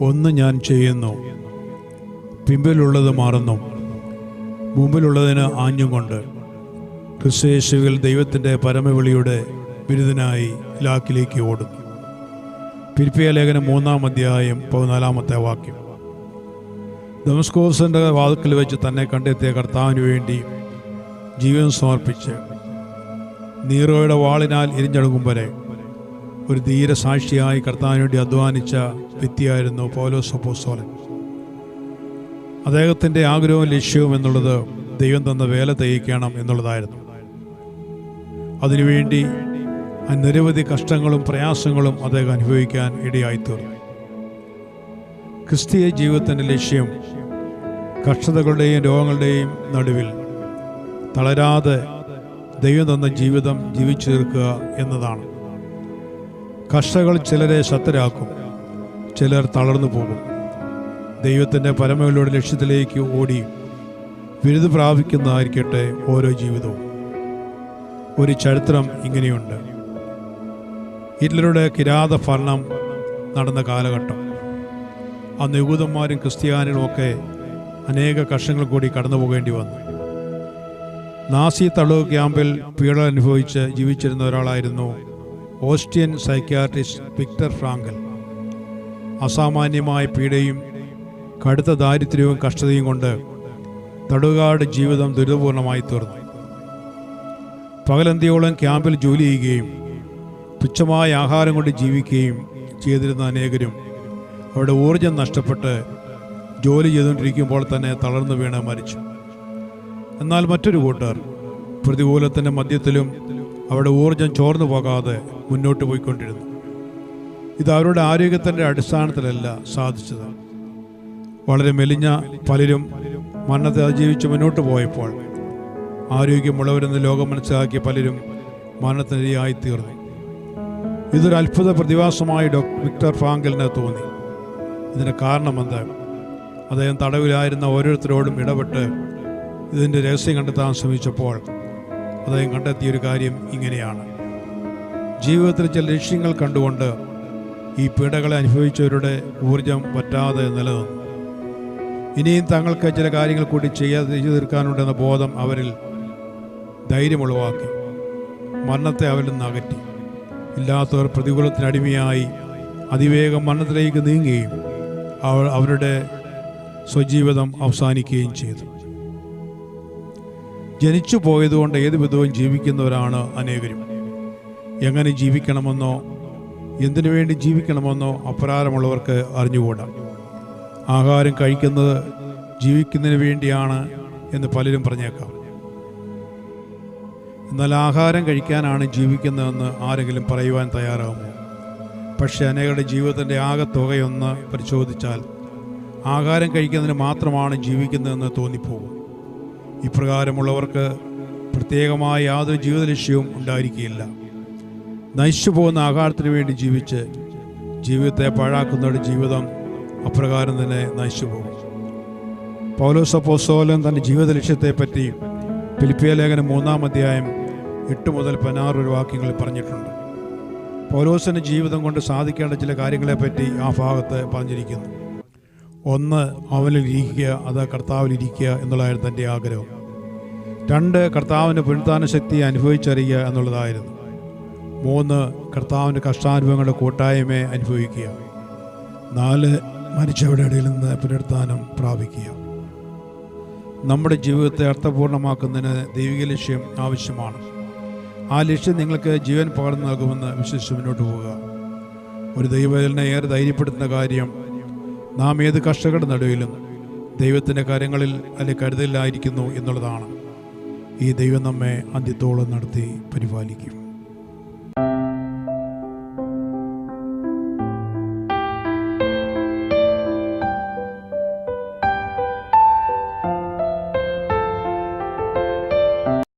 ഒന്ന് ഞാൻ ചെയ്യുന്നു. പിമ്പിലുള്ളത് മാറുന്നു. മുമ്പിലുള്ളതിന് ആഞ്ഞും കൊണ്ട്. ക്രിസ്തയേശുവിൽ ദൈവത്തിന്റെ പരമവിളിയുടെ ബിരുദനായി ലാക്കിലേക്ക് ഓടുന്നു പിരിപ്പിയ ലേഖനം മൂന്നാം അധ്യായം പതിനാലാമത്തെ വാക്യം. ദമസ്കോസിന്റെ വാതിക്കൽ വെച്ച് തന്നെ കണ്ടെത്തിയ കർത്താവിന് വേണ്ടി ജീവൻ സമർപ്പിച്ച് നീറോയുടെ വാളിനാൽ എരിഞ്ഞടങ്ങും വരെ. ഒരു ധീരസാക്ഷിയായി കർത്താവിന് വേണ്ടി അധ്വാനിച്ച വ്യക്തിയായിരുന്നു പൗലോസ് അപ്പോസ്തലൻ. അദ്ദേഹത്തിന്റെ ആഗ്രഹവും ലക്ഷ്യവും എന്നുള്ളത് ദൈവം തന്ന വേല തെയ്യിക്കണം എന്നുള്ളതായിരുന്നു. അതിനുവേണ്ടി നിരവധി കഷ്ടങ്ങളും പ്രയാസങ്ങളും അദ്ദേഹം അനുഭവിക്കാൻ ഇടയായിത്തീർന്നു. ക്രിസ്തീയ ജീവിതത്തിന്റെ ലക്ഷ്യം കഷ്ടതകളുടെയും രോഗങ്ങളുടെയും നടുവിൽ തളരാതെ ദൈവം തന്ന ജീവിതം ജീവിച്ചു തീർക്കുക എന്നതാണ്. കഷ്ടകൾ ചിലരെ ശക്തരാക്കും ചിലർ തളർന്നു പോകും. ദൈവത്തിന്റെ പരമകളുടെ ലക്ഷ്യത്തിലേക്ക് ഓടി ബിരുദ പ്രാപിക്കുന്നതായിരിക്കട്ടെ ഓരോ ജീവിതവും. ഒരു ചരിത്രം ഇങ്ങനെയുണ്ട്. ഹിറ്റ്ലറുടെ കിരാത ഭരണം നടന്ന കാലഘട്ടം. അന്ന് യഹൂദന്മാരും ക്രിസ്ത്യാനികളുമൊക്കെ അനേക കർഷങ്ങൾ കൂടി കടന്നു പോകേണ്ടി വന്നു. നാസി തടവ് ക്യാമ്പിൽ പീഡനം അനുഭവിച്ച് ജീവിച്ചിരുന്ന ഒരാളായിരുന്നു ഓസ്ട്രിയൻ സൈക്യാട്രിസ്റ്റ് വിക്ടർ ഫ്രാങ്കൽ. അസാമാന്യമായ പീഡയും കടുത്ത ദാരിദ്ര്യവും കഷ്ടതയും കൊണ്ട് തടുകാട് ജീവിതം ദുരിതപൂർണമായി തീർന്നു പകലന്തിയോളം ക്യാമ്പിൽ ജോലി ചെയ്യുകയും തുച്ഛമായ ആഹാരം കൊണ്ട് ജീവിക്കുകയും ചെയ്തിരുന്ന അനേകരും അവരുടെ ഊർജം നഷ്ടപ്പെട്ട് ജോലി ചെയ്തുകൊണ്ടിരിക്കുമ്പോൾ തന്നെ തളർന്നു വീണ് മരിച്ചു. എന്നാൽ മറ്റൊരു കൂട്ടർ പ്രതികൂലത്തിന്റെ മധ്യത്തിലും അവരുടെ ഊർജം ചോർന്നു പോകാതെ മുന്നോട്ട് പോയിക്കൊണ്ടിരുന്നു. ഇത് അവരുടെ ആരോഗ്യത്തിന്റെ അടിസ്ഥാനത്തിലല്ല സാധിച്ചത്. വളരെ മെലിഞ്ഞ പലരും മരണത്തെ അതിജീവിച്ച് മുന്നോട്ട് പോയപ്പോൾ ആരോഗ്യമുള്ളവരെന്ന് ലോകം മനസ്സിലാക്കിയ പലരും മരണത്തിനിരയായി തീർന്നു. ഇതൊരു അത്ഭുത പ്രതിഭാസമായി ഡോക്ടർ വിക്ടർ ഫാങ്കലിന് തോന്നി. ഇതിന് കാരണമെന്ത് അദ്ദേഹം തടവിലായിരുന്ന ഓരോരുത്തരോടും ഇടപെട്ട് ഇതിന്റെ രഹസ്യം കണ്ടെത്താൻ ശ്രമിച്ചപ്പോൾ അദ്ദേഹം കണ്ടെത്തിയ ഒരു കാര്യം ഇങ്ങനെയാണ്. ജീവിതത്തിൽ ചില ലക്ഷ്യങ്ങൾ കണ്ടുകൊണ്ട് ഈ പീഡകളെ അനുഭവിച്ചവരുടെ ഊർജം പറ്റാതെ നിലനിന്നു. ഇനിയും തങ്ങൾക്ക് ചില കാര്യങ്ങൾ കൂടി ചെയ്യാതെ ചെയ്തു തീർക്കാനുണ്ടെന്ന ബോധം അവരിൽ ധൈര്യം ഉളവാക്കി. മരണത്തെ അവരിൽ നിന്ന് അകറ്റി. ഇല്ലാത്തവർ പ്രതികൂലത്തിനടിമയായി അതിവേഗം മരണത്തിലേക്ക് നീങ്ങുകയും അവ അവരുടെ സ്വജീവിതം അവസാനിക്കുകയും ചെയ്തു. ജനിച്ചു പോയതുകൊണ്ട് ഏത് വിധവും ജീവിക്കുന്നവരാണ് അനേകരും. എങ്ങനെ ജീവിക്കണമെന്നോ എന്തിനു വേണ്ടി ജീവിക്കണമെന്നോ അപ്രാരമുള്ളവർക്ക് അറിഞ്ഞുകൂടാ. ആഹാരം കഴിക്കുന്നത് ജീവിക്കുന്നതിന് വേണ്ടിയാണ് എന്ന് പലരും പറഞ്ഞേക്കാം. എന്നാൽ ആഹാരം കഴിക്കാനാണ് ജീവിക്കുന്നതെന്ന് ആരെങ്കിലും പറയുവാൻ തയ്യാറാകുമോ? പക്ഷേ അനേകരുടെ ജീവിതത്തിന്റെ ആകെ തുകയൊന്ന് പരിശോധിച്ചാൽ ആഹാരം കഴിക്കുന്നതിന് മാത്രമാണ് ജീവിക്കുന്നതെന്ന് തോന്നിപ്പോകും. ഇപ്രകാരമുള്ളവർക്ക് പ്രത്യേകമായ യാതൊരു ജീവിത ലക്ഷ്യവും ഉണ്ടായിരിക്കുകയില്ല. നശിച്ചു പോകുന്ന ആഹാരത്തിന് വേണ്ടി ജീവിച്ച് ജീവിതത്തെ പാഴാക്കുന്നവരുടെ ജീവിതം അപ്രകാരം തന്നെ നശിച്ചു പോകും പൗലോസപ്പോസോലൻ തന്റെ ജീവിത ലക്ഷ്യത്തെപ്പറ്റി ഫിലിപ്പിയ ലേഖനം മൂന്നാം അധ്യായം എട്ട് മുതൽ പതിനാറ് ഒരു വാക്യങ്ങളിൽ പറഞ്ഞിട്ടുണ്ട്. പൗലോസിന്റെ ജീവിതം കൊണ്ട് സാധിക്കേണ്ട ചില കാര്യങ്ങളെപ്പറ്റി ആ ഭാഗത്ത് പറഞ്ഞിരിക്കുന്നു. ഒന്ന് അവനിൽ ഇരിക്കുക അത് കർത്താവിൽ ഇരിക്കുക എന്നുള്ളതായിരുന്നു തന്റെ ആഗ്രഹം. രണ്ട് കർത്താവിന്റെ പുനരുത്ഥാന ശക്തി അനുഭവിച്ചറിയുക എന്നുള്ളതായിരുന്നു. മൂന്ന് കർത്താവിന്റെ കഷ്ടാനുഭവങ്ങളുടെ കൂട്ടായ്മയെ അനുഭവിക്കുക. നാല് മരിച്ചവരുടെ ഇടയിൽ നിന്ന് പുനരുത്ഥാനം പ്രാപിക്കുക. നമ്മുടെ ജീവിതത്തെ അർത്ഥപൂർണമാക്കുന്നതിന് ദൈവിക ലക്ഷ്യം ആവശ്യമാണ്. ആ ലക്ഷ്യം നിങ്ങൾക്ക് ജീവൻ പകർന്നു നൽകുമെന്ന് വിശ്വസിച്ച് മുന്നോട്ട് പോവുക. ഒരു ദൈവത്തിനെ ഏറെ ധൈര്യപ്പെടുത്തുന്ന കാര്യം നാം ഏത് കർഷകരുടെ നടുവിലും ദൈവത്തിന്റെ കാര്യങ്ങളിൽ അല്ലെങ്കിൽ കരുതലിലായിരിക്കുന്നു എന്നുള്ളതാണ്. ഈ ദൈവം നമ്മെ അന്ത്യത്തോളം നടത്തി പരിപാലിക്കും.